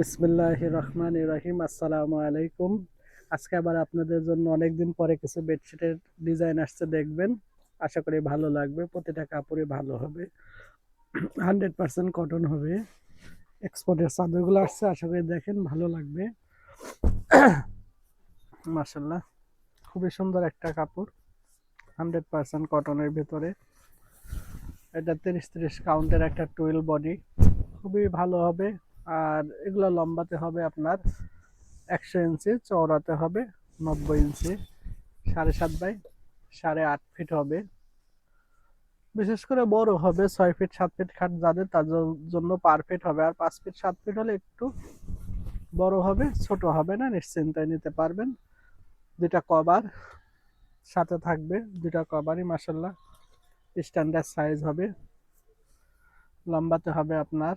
বিসমিল্লাহ রহমান রাহিম। আসসালামু আলাইকুম। আজকে আবার আপনাদের জন্য অনেকদিন পরে কিছু বেডশিটের ডিজাইন আসছে, দেখবেন। আশা করি ভালো লাগবে, প্রতিটা কাপড়ই ভালো হবে। হান্ড্রেড পার্সেন্ট কটন হবে। এক্সপোর্টের চাদরগুলো আসছে, আশা করি দেখেন ভালো লাগবে। মার্শাল্লাহ খুবই সুন্দর একটা কাপড়, হান্ড্রেড পার্সেন্ট কটনের ভেতরে। এটা তিরিশ তিরিশ কাউন্টের একটা টুয়েল বডি। খুবই ভালো হবে। আর এগুলো লম্বাতে হবে আপনার একশো ইঞ্চি, চওড়াতে হবে নব্বই ইঞ্চি, সাড়ে সাত বাই সাড়ে আট ফিট হবে। বিশেষ করে বড় হবে, ছয় ফিট, সাত ফিট খাট যাদের তার জন্য পারফেক্ট হবে। আর পাঁচ ফিট, সাত ফিট হলে একটু বড় হবে, ছোট হবে না, নিশ্চিন্তায় নিতে পারবেন। দুটা কভার সাথে থাকবে দুটা কভারই মাসাল্লাহ স্ট্যান্ডার্ড সাইজ হবে। লম্বাতে হবে আপনার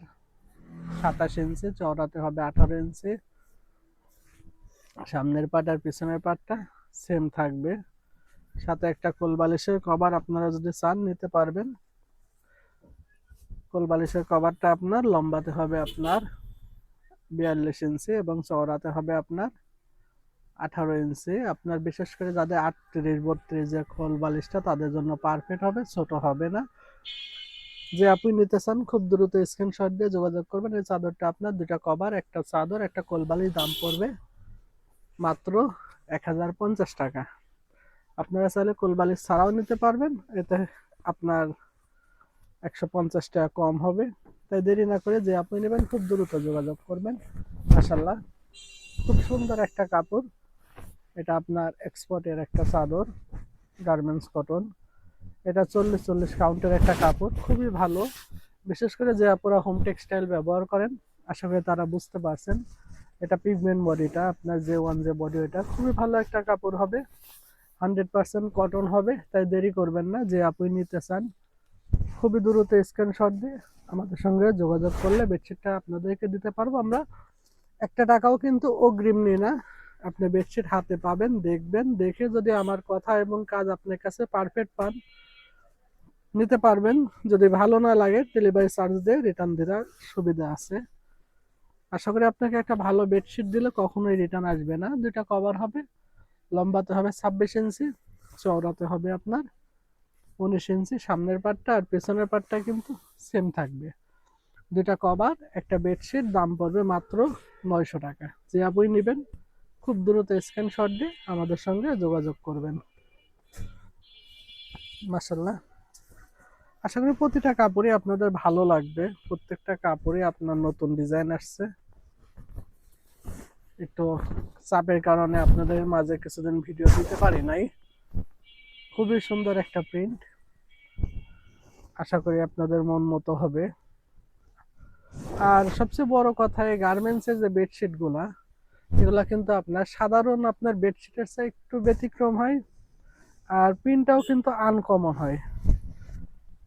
সাতাশ ইঞ্চি চওড়াতে হবে আঠারো ইঞ্চি সামনের পাট আর পিছনের পাটটা সেম থাকবে। সাথে একটা কোল বালিশের কভার আপনারা যদি চান নিতে পারবেন। কোল বালিশের কভারটা আপনার লম্বাতে হবে আপনার বিয়াল্লিশ ইঞ্চি এবং চওড়াতে হবে আপনার আঠারো ইঞ্চি আপনার বিশেষ করে যাদের আটত্রিশ, বত্রিশ যে খোল বালিশটা তাদের জন্য পারফেক্ট হবে, ছোট হবে না। যে আপনি নিতে চান, খুব দ্রুত স্ক্রিনশট দিয়ে যোগাযোগ করবেন। এই চাদরটা আপনার দুটা কভার একটা চাদর, একটা কোলবালির দাম পড়বে মাত্র এক হাজার পঞ্চাশ টাকা। আপনারা চাইলে কোলবালি ছাড়াও নিতে পারবেন, এতে আপনার একশো পঞ্চাশ টাকা কম হবে। তাই দেরি না করে যে আপনি নেবেন, খুব দ্রুত যোগাযোগ করবেন। মাসাল্লাহ খুব সুন্দর একটা কাপড়। এটা আপনার এক্সপোর্টের একটা চাদর গার্মেন্টস কটন এটা চল্লিশ চল্লিশ কাউন্টের একটা কাপড়, খুবই ভালো। বিশেষ করে যে আপনারা হোম টেক্সটাইল ব্যবহার করেন, আশা করি তারা বুঝতে পারছেন। এটা পিগমেন্ট বডিটা আপনার যে ওয়ান যে বডি এটা। খুবই ভালো একটা কাপড় হবে। হান্ড্রেড পার্সেন্ট কটন হবে, তাই দেরি করবেন না, যে আপনি নিতে চান। খুবই দ্রুত স্ক্রিনশট দিয়ে আমাদের সঙ্গে যোগাযোগ করলে বেডশিটটা আপনাদেরকে দিতে পারব আমরা। একটা টাকাও কিন্তু অগ্রিম নিই না। আপনি বেডশিট হাতে পাবেন, দেখবেন, দেখে যদি আমার কথা এবং কাজ আপনার কাছে পারফেক্ট পান নিতে পারবেন। যদি ভালো না লাগে ডেলিভারি চার্জ দিয়ে রিটার্ন দেওয়ার সুবিধা আছে। আশা করি আপনাকে একটা ভালো বেডশিট দিলে কখনোই রিটার্ন আসবে না। দুইটা কভার হবে। লম্বাতে হবে ছাব্বিশ ইঞ্চি চওড়াতে হবে আপনার উনিশ ইঞ্চি সামনের পাটটা আর পেছনের পাটটা কিন্তু সেম থাকবে। দুইটা কভার একটা বেডশিট দাম পড়বে মাত্র নয়শো টাকা। যে আপনি নেবেন, খুব দ্রুত স্ক্রিনশট দিয়ে আমাদের সঙ্গে যোগাযোগ করবেন। মাসাল্লাহ আশা করি প্রতিটা কাপড়ই আপনাদের ভালো লাগবে। প্রত্যেকটা কাপড়ই আপনার নতুন ডিজাইন আসছে। একটু চাপের কারণে আপনাদের মাঝে কিছুদিন ভিডিও দিতে পারি নাই। খুবই সুন্দর একটা প্রিন্ট আশা করি আপনাদের মন মতো হবে। আর সবচেয়ে বড় কথা, এই গার্মেন্টসের যে বেডশিটগুলা এগুলা কিন্তু আপনার সাধারণ আপনার বেডশিটের চেয়ে একটু ব্যতিক্রম হয়। আর প্রিন্টটাও কিন্তু আনকমন হয়।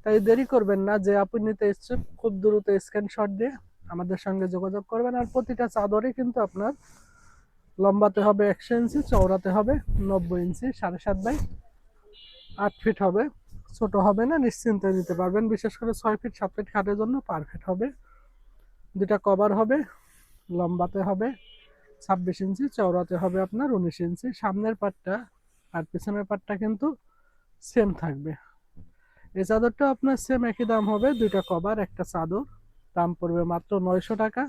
তাই দেরি করবেন না যে আপনি নিতে ইচ্ছুক খুব দ্রুত স্ক্রিনশট দিয়ে আমাদের সঙ্গে যোগাযোগ করবেন। আর প্রতিটা চাদরে কিন্তু আপনার লম্বাতে হবে একশো ইঞ্চি, চওড়াতে হবে নব্বই ইঞ্চি, সাড়ে সাত বাই আট ফিট হবে। ছোট হবে না, নিশ্চিন্তে নিতে পারবেন। বিশেষ করে ছয় ফিট সাত ফিট খাটের জন্য পারফেক্ট হবে। দুটা কভার হবে, লম্বাতে হবে ছাব্বিশ ইঞ্চি, চওড়াতে হবে আপনার উনিশ ইঞ্চি। সামনের পাটটা আর পিছনের পাটটা কিন্তু সেম থাকবে। এই চাদরটা আপনার সেম একই দাম হবে, দুইটা কভার একটা চাদর। দাম পড়বে মাত্র নয়শো টাকা।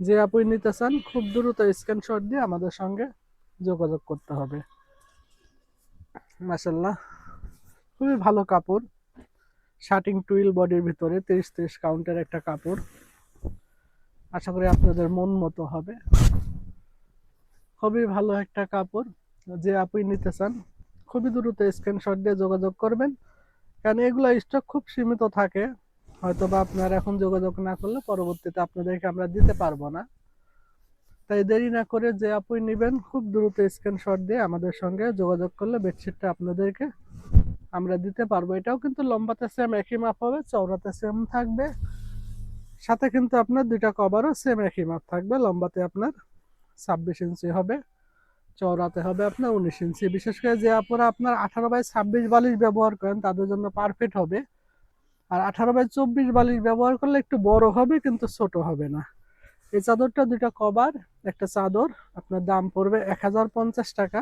যে আপনি নিতে চান, খুব দ্রুত স্ক্রিনশট দিয়ে আমাদের সঙ্গে যোগাযোগ করতে হবে। মাসাল্লাহ খুবই ভালো কাপড়। শার্টিং টুইল বডির ভিতরে তিরিশ তিরিশ কাউন্টের একটা কাপড়। আশা করি আপনাদের মন মতো হবে। খুবই ভালো একটা কাপড়। যে আপনি নিতে চান, খুবই দ্রুত স্ক্রিনশট দিয়ে যোগাযোগ করবেন। কারণ এগুলো স্টক খুব সীমিত থাকে। হয়তো বা আপনার এখন যোগাযোগ না করলে পরবর্তীতে আপনাদেরকে আমরা দিতে পারব না। তাই দেরি না করে যে আপনি নেবেন, খুব দ্রুত স্ক্রিনশট দিয়ে আমাদের সঙ্গে যোগাযোগ করলে বেডশিটটা আপনাদেরকে আমরা দিতে পারব। এটাও কিন্তু লম্বাতে সেম একই মাপ হবে, চওড়াতে সেম থাকবে। সাথে কিন্তু আপনার দুইটা কভারও সেম একই মাপ থাকবে, লম্বাতে আপনার ছাব্বিশ ইঞ্চি হবে। চওড়াতে হবে আপনার উনিশ ইঞ্চি। বিশেষ করে যে আপনারা আপনার আঠারো বাই ছাব্বিশ বালিশ ব্যবহার করেন, তাদের জন্য পারফেক্ট হবে। আর আঠারো বাই চব্বিশ বালিশ ব্যবহার করলে একটু বড় হবে, কিন্তু ছোট হবে না। এই চাদরটা দুইটা কভার, একটা চাদর, আপনার দাম পড়বে এক হাজার পঞ্চাশ টাকা।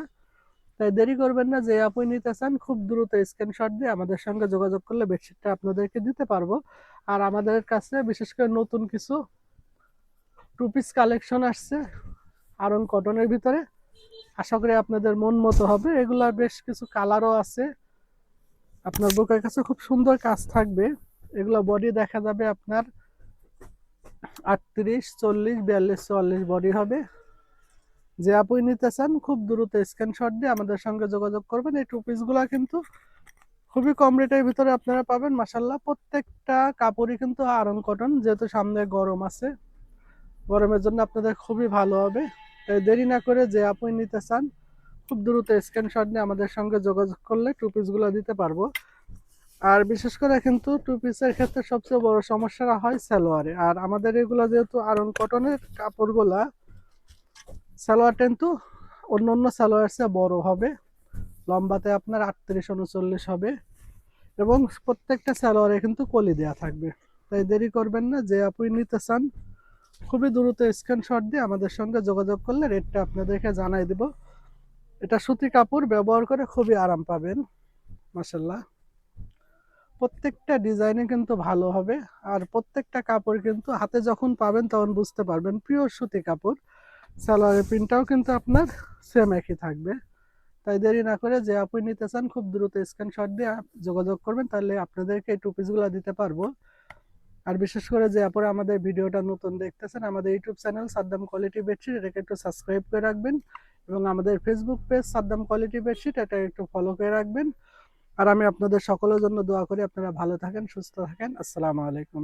তাই দেরি করবেন না, যে আপনি নিতে চান, খুব দ্রুত স্ক্রিনশট দিয়ে আমাদের সঙ্গে যোগাযোগ করলে বেডশিটটা আপনাদেরকে দিতে পারব। আর আমাদের কাছে বিশেষ করে নতুন কিছু টু পিস কালেকশন আসছে আরং কটনের ভিতরে। আশা করি আপনাদের মন মতো হবে। এগুলার বেশ কিছু কালারও আছে। আপনার বুকের কাছে খুব সুন্দর কাজ থাকবে। এগুলো বডি দেখা যাবে আপনার আটত্রিশ, চল্লিশ, বিয়াল্লিশ, চুয়াল্লিশ বডি হবে। যে আপনি নিতে চান, খুব দ্রুত স্ক্রিনশট দিয়ে আমাদের সঙ্গে যোগাযোগ করবেন। এই টু পিসগুলো কিন্তু খুবই কম রেটের ভিতরে আপনারা পাবেন। মাসাল্লাহ প্রত্যেকটা কাপড়ই কিন্তু আরং কটন যেহেতু সামনে গরম আছে। গরমের জন্য আপনাদের খুবই ভালো হবে। দেরি না করে যে আপনি নিতে চান, খুব দ্রুত স্ক্রিনশট নিয়ে আমাদের সঙ্গে যোগাযোগ করলে টু পিসগুলো দিতে পারব। আর বিশেষ করে কিন্তু টু পিসের ক্ষেত্রে সবচেয়ে বড় সমস্যাটা হয় সালোয়ারে। আর আমাদের এগুলো যেহেতু আরন কটনের কাপড়গুলা, সালোয়ার কিন্তু অন্য অন্য সালোয়ার চেয়ে বড় হবে। লম্বাতে আপনার আটত্রিশ, উনচল্লিশ হবে। এবং প্রত্যেকটা সালোয়ারে কিন্তু কলি দেওয়া থাকবে। তাই দেরি করবেন না যে আপনি নিতে চান। খুবই দ্রুত স্ক্রিনশট দিয়ে আমাদের সঙ্গে যোগাযোগ করলে রেটটা আপনাদেরকে জানাই দেব। এটা সুতি কাপড়, ব্যবহার করে খুবই আরাম পাবেন মাসাল্লাহ প্রত্যেকটা ডিজাইনে কিন্তু ভালো হবে, আর প্রত্যেকটা কাপড় কিন্তু হাতে যখন পাবেন তখন বুঝতে পারবেন পিওর সুতি কাপড়। সালোয়ারের প্রিন্টটাও কিন্তু আপনার সেম একই থাকবে। তাই দেরি না করে যে আপনি নিতে চান, খুব দ্রুত স্ক্রিনশট দিয়ে যোগাযোগ করবেন, তাহলে আপনাদেরকে এই টু পিসগুলো দিতে পারব। আর বিশেষ করে যে পরে আমাদের ভিডিওটা নতুন দেখতেছেন, আমাদের YouTube channel Saddam quality bedsheet, এটাকে একটু সাবস্ক্রাইব করে রাখবেন এবং আমাদের Facebook page Saddam quality bedsheet, এটা একটু ফলো করে রাখবেন। আর আমি আপনাদের সকলের জন্য দোয়া করি, আপনারা ভালো থাকেন, সুস্থ থাকেন। আসসালামু আলাইকুম।